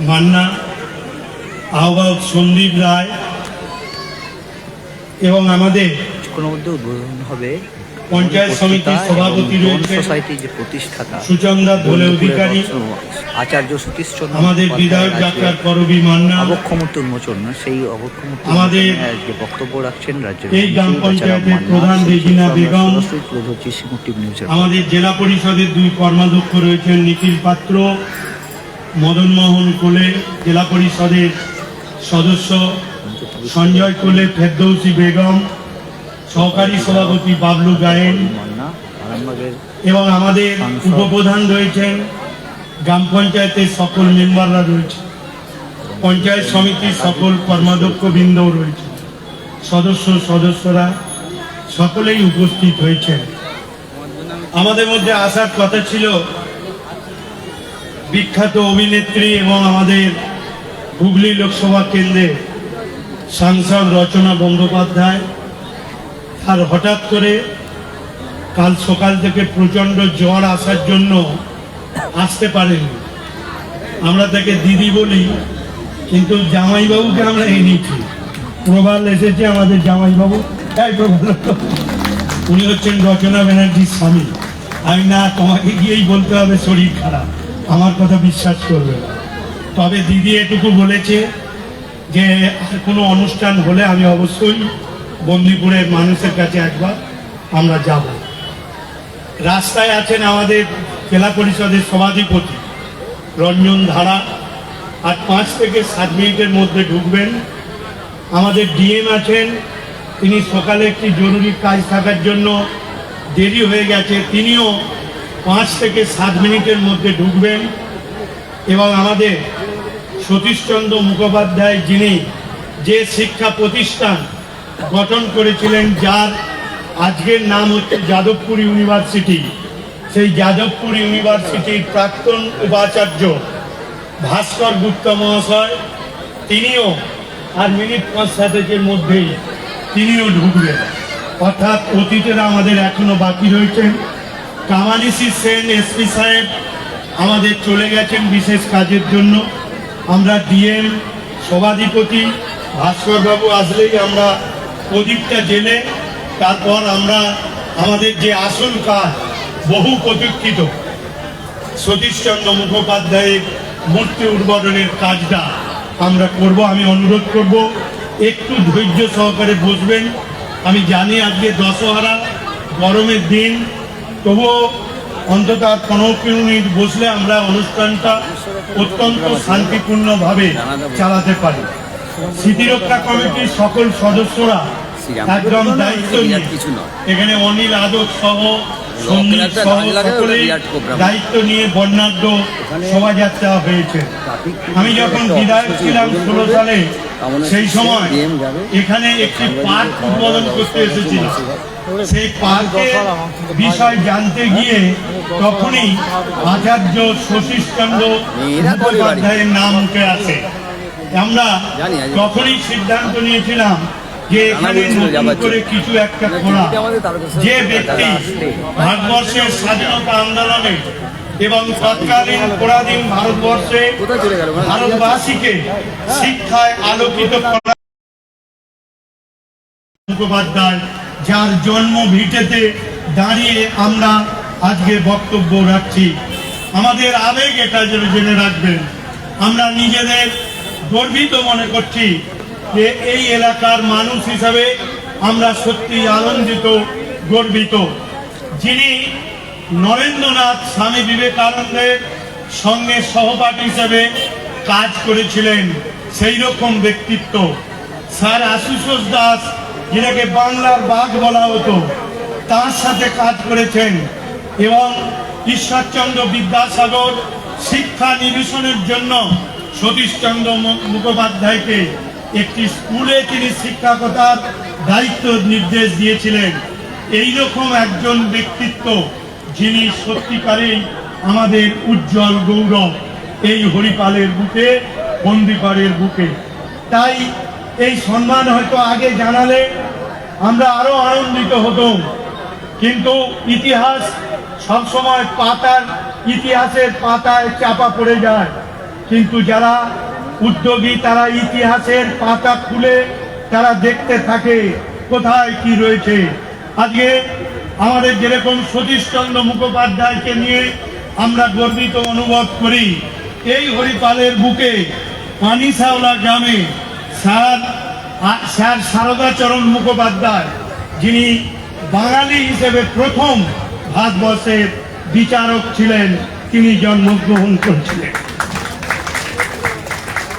মান্না আহ্বায়ক সন্দীপ রায় এবং আমাদের কোনো মধ্যে উদ্বোধন হবে পঞ্চায়েত সমিতির সভাপতি এবং রয়েছেন সোসাইটির যে প্রতিষ্ঠাতা সুচন্দা ধোলে অধিকারী আচার্য সতীশচন্দ্র আমাদের বিধায়ক ডাক্তার করবী মান্না অবক্ষমূর্তি উন্মোচন সেই অবক্ষমূর্তি আমাদের আজকে বক্তব্য রাখছেন রাজ্যের এই গ্রাম পঞ্চায়েতের প্রধান রেজিনা বেগম, আমাদের জেলা পরিষদের দুই কর্মাধ্যক্ষ রয়েছেন নিখিল পাত্র মদনমোহন কোলে জেলা পরিষদের সদস্য সঞ্জয় কোলে ফেরদৌসি বেগম, সহকারী সভাপতি বাবলু গায়েন এবং আমাদের উপপ্রধান রয়েছেন গ্রাম পঞ্চায়েতের সকল মেম্বাররা রয়েছে। পঞ্চায়েত সমিতির সকল কর্মাধ্যক্ষ বৃন্দও রয়েছে। সদস্য সদস্যরা সকলেই উপস্থিত হয়েছেন। আমাদের মধ্যে আসার কথা ছিল বিখ্যাত অভিনেত্রী এবং আমাদের হুগলি লোকসভা কেন্দ্রে সাংসদ রচনা বন্দ্যোপাধ্যায়, আর হঠাৎ করে কাল সকাল থেকে প্রচণ্ড জ্বর আসার জন্য আসতে পারেনি। আমরা তাকে দিদি বলি, কিন্তু জামাইবাবুকে আমরা এনেছি প্রবাল এসেছে আমাদের জামাইবাবু। তাই প্রবাল, উনি হচ্ছেন রচনা ব্যানার্জির স্বামী। আমি না, তোমাকে গিয়েই বলতে হবে শরীর খারাপ। আমার কথা বিশ্বাস করবে। তবে দিদি এটুকু বলেছে যে কোনো অনুষ্ঠান হলে আমি অবশ্যই বন্দিপুরের মানুষের কাছে একবার আমরা যাব। রাস্তায় আছেন আমাদের জেলা পরিষদের সভাধিপতি রঞ্জন ধারা। আর পাঁচ থেকে সাত মিনিটের মধ্যে ঢুকবেন। আমাদের ডিএম আছেন, তিনি সকালে একটি জরুরি কাজ থাকার জন্য দেরি হয়ে গেছে। তিনিও পাঁচ থেকে সাত মিনিটের মধ্যে ঢুকবেন এবং আমাদের সতীশচন্দ্র মুখোপাধ্যায় যিনি যে শিক্ষা প্রতিষ্ঠান গঠন করেছিলেন, যার আজকের নাম হচ্ছে যাদবপুর ইউনিভার্সিটি। সেই যাদবপুর ইউনিভার্সিটির প্রাক্তন উপাচার্য ভাস্কর গুপ্ত মহাশয়, তিনিও আর মিনিট পাঁচ সাতেকের মধ্যেই তিনিও ঢুকবেন। অর্থাৎ অতীতেরা আমাদের এখনও বাকি রয়েছেন। কামালিসি সেন এসপি সাহেব আমাদের চলে গেছেন বিশেষ কাজের জন্য। আমরা ডিএম সভাধিপতি ভাস্করবাবু আসলেই আমরা প্রদীপটা জেলে তারপর আমরা আমাদের যে আসল কাজ, বহু প্রতীক্ষিত। সতীশচন্দ্র মুখোপাধ্যায়ের মূর্তি উদ্বোধনের কাজটা আমরা করব, আমি অনুরোধ করব, একটু ধৈর্য সহকারে বসবেন। আমি জানি আজকে দশহরা, গরমের দিন তবুও অন্তত পনেরো মিনিট বসলে আমরা অনুষ্ঠানটা অত্যন্ত শান্তিপূর্ণভাবে চালাতে পারি। স্মৃতিরক্ষা কমিটির সকল সদস্যরা একদম দায়িত্ব নিয়ে। এখানে অনিল আদক সহ দায়িত্ব নিয়ে বর্ণাঢ্য শোভাযাত্রা হয়েছে। আমি যখন বিধায়ক ছিলাম ষোলো সালে সেই সময় এখানে একটি পার্ক উদ্বোধন করতে এসেছিলাম সেই পার্কের বিষয় জানতে গিয়ে তখনই আচার্য শশীশচন্দ্র মুখোপাধ্যায়ের নাম উঠে আসে। আমরা তখনই সিদ্ধান্ত নিয়েছিলাম যে এখানে নতুন করে কিছু একটা করা। যে ব্যক্তি ভারতবর্ষের স্বাধীনতা আন্দোলনে এবং তৎকালীন পরাধীন ভারতবর্ষে ভারতবাসীকে শিক্ষায় আলোকিত করা। মুখোপাধ্যায়, যার জন্ম ভিটেতে দাঁড়িয়ে আমরা আজকে বক্তব্য রাখছি। আমাদের আবেগ এটা জেনে রাখবেন। আমরা নিজেদের গর্বিত মনে করছি যে এই এলাকার মানুষ হিসাবে আমরা সত্যি আনন্দিত, গর্বিত। যিনি নরেন্দ্রনাথ স্বামী বিবেকানন্দের সঙ্গে সহপাঠী হিসেবে কাজ করেছিলেন, সেই রকম ব্যক্তিত্ব। স্যার আশুতোষ দাস, যেটাকে বাংলার বাঘ বলা হতো, তার সাথে কাজ করেছেন এবং ঈশ্বরচন্দ্র বিদ্যাসাগর শিক্ষা নিবেশনের জন্য সতীশচন্দ্র মুখোপাধ্যায়কে একটি স্কুলে তিনি শিক্ষকতার দায়িত্ব নির্দেশ দিয়েছিলেন। এই রকম একজন ব্যক্তিত্ব যিনি সত্যিকারেই আমাদের উজ্জ্বল গৌরব, এই হরিপালের বুকে বন্দিপাড়ের বুকে। তাই এই সম্মান হয়তো আগে জানালে আমরা আরও আনন্দিত হতাম কিন্তু ইতিহাস সবসময় পাতার, ইতিহাসের পাতায় চাপা পড়ে যায়। কিন্তু যারা উদ্যোগী তারা ইতিহাসের পাতা খুলে তারা দেখতে থাকে কোথায় কি রয়েছে। আজকে আমাদের যেরকম সতীশচন্দ্র মুখোপাধ্যায়কে নিয়ে আমরা গর্বিত অনুভব করি, এই হরিপালের বুকে পানিসাওলা গ্রামে স্যার স্যার সারদাচরণ মুখোপাধ্যায়, যিনি বাঙালি হিসেবে প্রথম ভারতবর্ষের বিচারক ছিলেন, তিনি জন্মগ্রহণ করেছিলেন।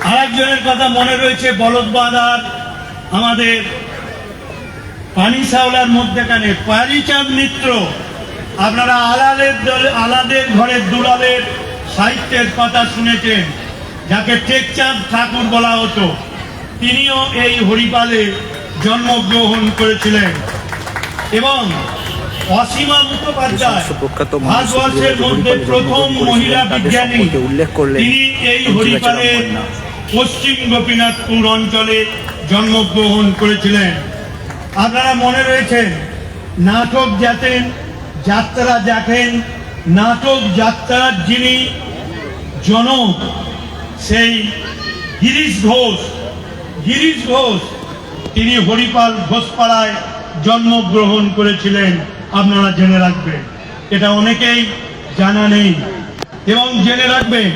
আরেকজনের কথা মনে রয়েছে বলদবাদার আমাদের পানিসাওলার মধ্যেখানে। পারিচাঁদ মিত্র আপনারা আলাদের আলাদের ঘরের দুলালের সাহিত্যের কথা শুনেছেন যাকে টেকচাঁদ ঠাকুর বলা হতো। তিনিও এই হরিপালে জন্মগ্রহণ করেছিলেন। এবং অসীমা মুখোপাধ্যায় ভারতবর্ষের মধ্যে প্রথম মহিলা বিজ্ঞানী। উল্লেখ করলেন তিনি এই হরিপালের। পশ্চিম গোপীনাথপুর অঞ্চলে জন্মগ্রহণ করেছিলেন। আপনারা মনে রয়েছেন, নাটক যাতেন, যাত্রা দেখেন নাটক যাত্রার যিনি জনক, সেই গিরিশ ঘোষ গিরিশ ঘোষ, তিনি হরিপাল ঘোষপাড়ায় জন্মগ্রহণ করেছিলেন। আপনারা জেনে রাখবেন, এটা অনেকেই জানা নেই। এবং জেনে রাখবেন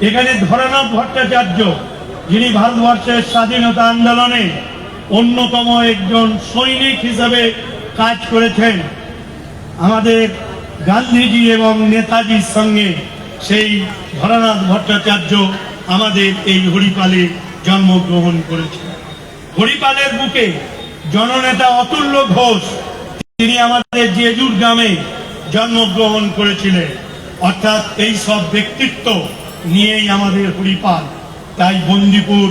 এখানে ধরেনাথ ভট্টাচার্য, যিনি ভারতবর্ষের স্বাধীনতা আন্দোলনে অন্যতম একজন সৈনিক হিসেবে কাজ করেছেন। আমাদের গান্ধীজি এবং নেতাজির সঙ্গে সেই ধরানাথ ভট্টাচার্য আমাদের এই হরিপালে জন্মগ্রহণ করেছেন। হরিপালের বুকে জননেতা অতুল্য ঘোষ, তিনি আমাদের জেজুর গ্রামে জন্মগ্রহণ করেছিলেন। অর্থাৎ এই সব ব্যক্তিত্ব নিয়েই আমাদের হরিপাল। তাই বন্দিপুর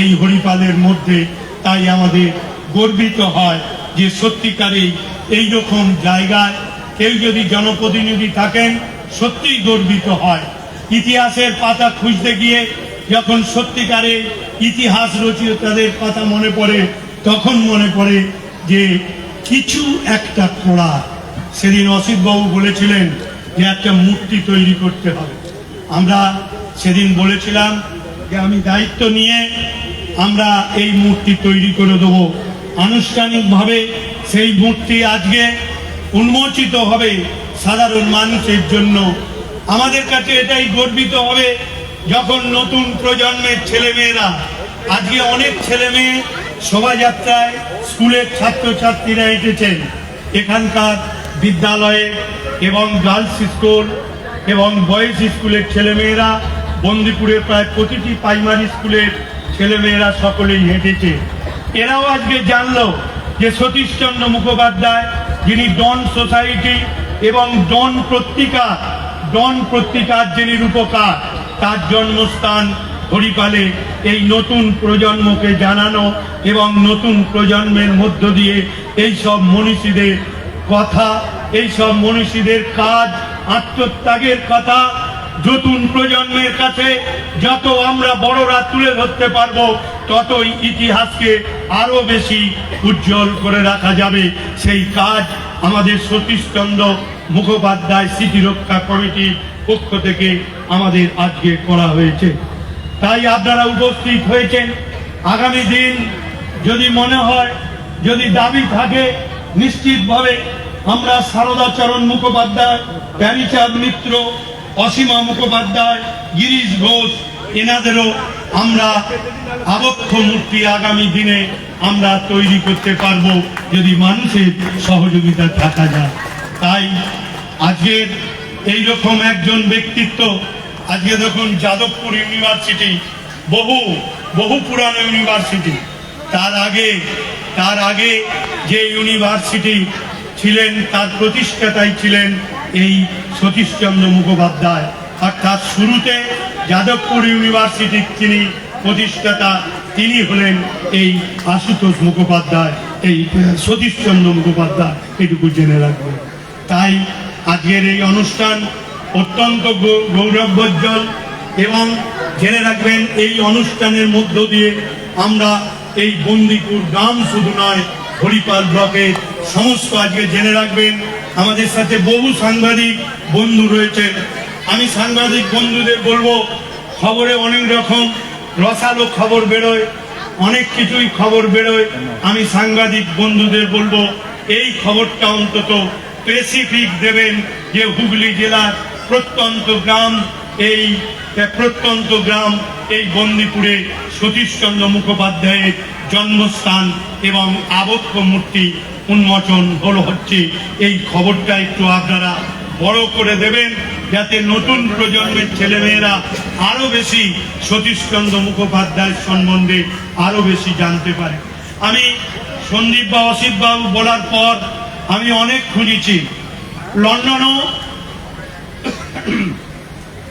এই হরিপালের মধ্যে তাই আমাদের গর্বিত হয় যে সত্যিকারেই এই রকম জায়গায় কেউ যদি জনপ্রতিনিধি থাকেন, সত্যিই গর্বিত হয়। ইতিহাসের পাতা খুঁজতে গিয়ে যখন সত্যিকারে ইতিহাস রচিতাদের কথা মনে পড়ে, তখন মনে পড়ে যে কিছু একটা করা সেদিন অসিতবাবু বলেছিলেন যে একটা মূর্তি তৈরি করতে হবে। আমরা সেদিন বলেছিলাম যে আমি দায়িত্ব নিয়ে আমরা এই মূর্তি তৈরি করে দেব। আনুষ্ঠানিকভাবে সেই মূর্তি আজকে উন্মোচিত হবে সাধারণ মানুষের জন্য। আমাদের কাছে এটাই গর্বিত হবে যখন নতুন প্রজন্মের ছেলেমেয়েরা, আজকে অনেক ছেলে মেয়ে শোভাযাত্রায় স্কুলের ছাত্রছাত্রীরা এসেছেন। এখানকার বিদ্যালয়ে এবং গার্লস স্কুল এবং বয়েজ স্কুলের ছেলেমেয়েরা বন্দিপুরের প্রায় প্রতিটি প্রাইমারি স্কুলের ছেলেমেয়েরা সকলেই হেঁটেছে। এরাও আজকে জানলো যে সতীশচন্দ্র মুখোপাধ্যায়, যিনি ডন সোসাইটি এবং ডন পত্রিকা, ডন পত্রিকার যিনি রূপকার, তার জন্মস্থান হরিপালে। এই নতুন প্রজন্মকে জানানো এবং নতুন প্রজন্মের মধ্য দিয়ে এই সব মনীষীদের কথা এই সব মনীষীদের কাজ, আত্মত্যাগের কথা নতুন প্রজন্মের কাছে যত আমরা বড়রা তুলে ধরতে পারব, ততই ইতিহাসকে আরও বেশি উজ্জ্বল করে রাখা যাবে। সেই কাজ আমাদের সতীশচন্দ্র মুখোপাধ্যায় স্মৃতি রক্ষা কমিটির পক্ষ থেকে আমাদের আজকে করা হয়েছে। তাই আপনারা উপস্থিত হয়েছেন। আগামী দিন যদি মনে হয়, যদি দাবি থাকে, নিশ্চিতভাবে আমরা সারদাচরণ মুখোপাধ্যায়, প্যারিচাঁদ মিত্র অসীমা মুখোপাধ্যায়, গিরিশ ঘোষ, এনাদেরও আমরা আবক্ষ মূর্তি আগামী দিনে আমরা তৈরি করতে পারব যদি মানুষের সহযোগিতা থাকা যায়। তাই আজকের এইরকম একজন ব্যক্তিত্ব, আজকে দেখুন যাদবপুর ইউনিভার্সিটি, বহু বহু পুরানো ইউনিভার্সিটি, তার আগে তার আগে যে ইউনিভার্সিটি ছিলেন, তার প্রতিষ্ঠাতাই ছিলেন এই সতীশচন্দ্র মুখোপাধ্যায়। অর্থাৎ শুরুতে যাদবপুর ইউনিভার্সিটির তিনি প্রতিষ্ঠাতা, তিনি হলেন এই আশুতোষ মুখোপাধ্যায়, এই সতীশচন্দ্র মুখোপাধ্যায়, এটুকু জেনে রাখবেন তাই আজকের এই অনুষ্ঠান অত্যন্ত গৌরবোজ্জ্বল এবং জেনে রাখবেন এই অনুষ্ঠানের মধ্য দিয়ে আমরা এই বন্দিপুর গ্রাম শুধু নয় হরিপাল ব্লকের সমস্ত আজকে জেনে রাখবেন। আমাদের সাথে বহু সাংবাদিক বন্ধু রয়েছেন। আমি সাংবাদিক বন্ধুদের বলব, খবরে অনেক রকম রসালো খবর বেরোয়, অনেক কিছুই খবর বেরোয়। আমি সাংবাদিক বন্ধুদের বলব, এই খবরটা অন্তত স্পেসিফিক দেবেন যে হুগলি জেলার প্রত্যন্ত গ্রাম এই প্রত্যন্ত গ্রাম, এই বন্দিপুরে সতীশচন্দ্র মুখোপাধ্যায়ের জন্মস্থান এবং আবক্ষ মূর্তি উন্মোচন হলো হচ্ছে। এই খবরটা একটু আপনারা বড় করে দেবেন যাতে নতুন প্রজন্মের ছেলেমেয়েরা আরও বেশি সতীশচন্দ্র মুখোপাধ্যায় সম্বন্ধে আরও বেশি জানতে পারে। আমি সন্দীপ বা অসিত বাবু বলার পর আমি অনেক খুঁজেছি। লন্ডনও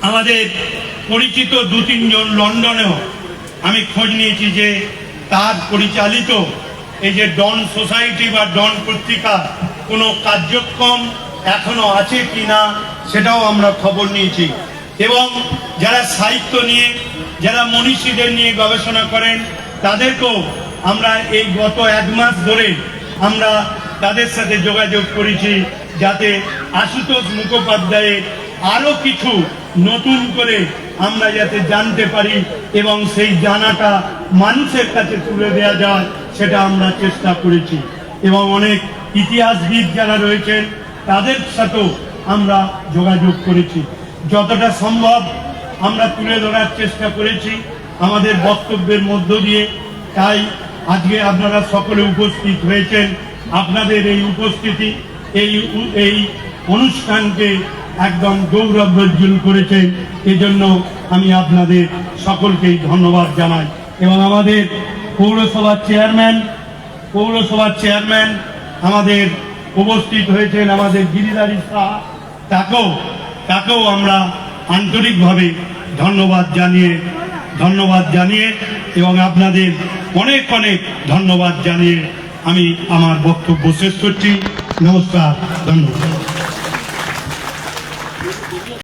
আমাদের পরিচিত দু তিনজন লন্ডনেও আমি খোঁজ নিয়েছি যে তার পরিচালিত এই যে ডন সোসাইটি বা ডন পত্রিকা কোনো কার্যক্রম এখনও আছে কিনা সেটাও আমরা খবর নিয়েছি। এবং যারা সাহিত্য নিয়ে, যারা মনীষীদের নিয়ে গবেষণা করেন, তাদেরকেও আমরা এই গত এক মাস ধরে আমরা তাদের সাথে যোগাযোগ করেছি যাতে আশুতোষ মুখোপাধ্যায়ের আরও কিছু নতুন করে আমরা যাতে জানতে পারি এবং সেই জানাটা মানুষের কাছে তুলে দেওয়া যায়, সেটা আমরা চেষ্টা করেছি। এবং অনেক ইতিহাসবিদ যারা রয়েছেন, তাদের সাথেও আমরা যোগাযোগ করেছি। যতটা সম্ভব আমরা তুলে ধরার চেষ্টা করেছি আমাদের বক্তব্যের মধ্য দিয়ে। তাই আজকে আপনারা সকলে উপস্থিত হয়েছেন। আপনাদের এই উপস্থিতি, এই এই অনুষ্ঠানকে একদম গৌরবোজ্জ্বল করেছে এজন্য আমি আপনাদের সকলকেই ধন্যবাদ জানাই। এবং আমাদের পৌরসভার চেয়ারম্যান পৌরসভার চেয়ারম্যান আমাদের উপস্থিত হয়েছেন আমাদের গিরিধারী শাহ তাকেও তাকেও আমরা আন্তরিকভাবে ধন্যবাদ জানিয়ে ধন্যবাদ জানিয়ে এবং আপনাদের অনেক অনেক ধন্যবাদ জানিয়ে আমি আমার বক্তব্য শেষ করছি। নমস্কার, ধন্যবাদ।